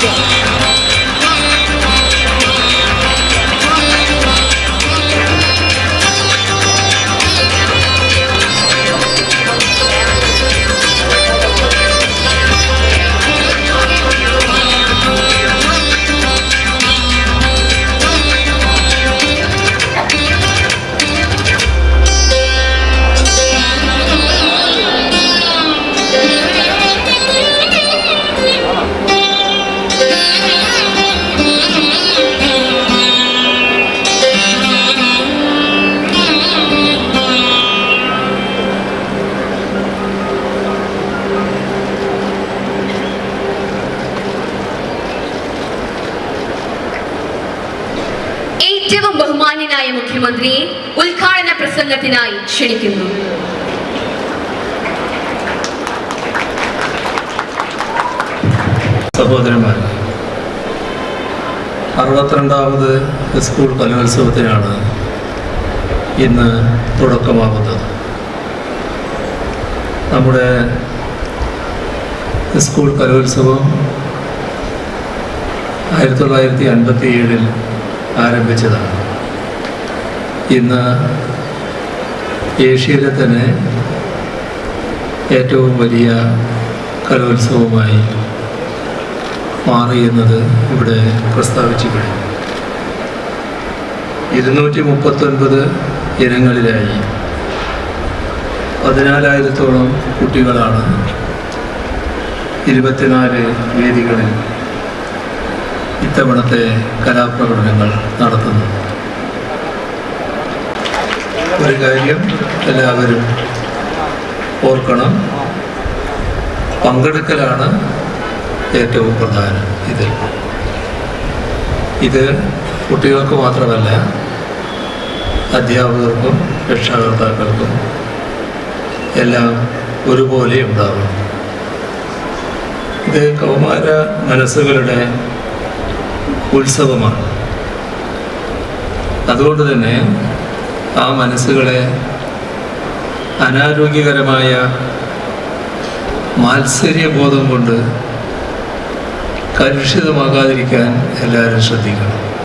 Let's go. ഏറ്റവും ബഹുമാന്യനായ മുഖ്യമന്ത്രിയെ ഉദ്ഘാടന പ്രസംഗത്തിനായി ക്ഷണിക്കുന്നു. സഹോദരന്മാർ അറുപത്തിരണ്ടാമത് സ്കൂൾ കലോത്സവത്തിനാണ് ഇന്ന് തുടക്കമാകുന്നത്. നമ്മുടെ സ്കൂൾ കലോത്സവം ആയിരത്തി തൊള്ളായിരത്തി അൻപത്തി ഏഴിൽ ആരംഭിച്ചതാണ്. ഇന്ന് ഏഷ്യയിലെ തന്നെ ഏറ്റവും വലിയ കലോത്സവമായി മാറിയെന്നത് ഇവിടെ പ്രസ്താവിച്ചു കഴിഞ്ഞു ഇരുന്നൂറ്റി മുപ്പത്തൊൻപത് ഇനങ്ങളിലായി പതിനാലായിരത്തോളം കുട്ടികളാണ് ഇരുപത്തിനാല് വേദികളിൽ ഇത്തവണത്തെ കലാപ്രകടനങ്ങൾ നടത്തുന്നത് ഒരു കാര്യം എല്ലാവരും ഓർക്കണം. പങ്കെടുക്കലാണ് ഏറ്റവും പ്രധാനം ഇതിൽ. ഇത് കുട്ടികൾക്ക് മാത്രമല്ല അധ്യാപകർക്കും രക്ഷാകർത്താക്കൾക്കും എല്ലാം ഒരുപോലെ ഉണ്ടാവണം ഇത് കൗമാര മനസ്സുകളുടെ ഉത്സവമാണ്. അതുകൊണ്ട് തന്നെ ആ മനസ്സുകളെ അനാരോഗ്യകരമായ മാത്സര്യബോധം കൊണ്ട് കലുഷിതമാകാതിരിക്കാൻ എല്ലാവരും ശ്രദ്ധിക്കണം.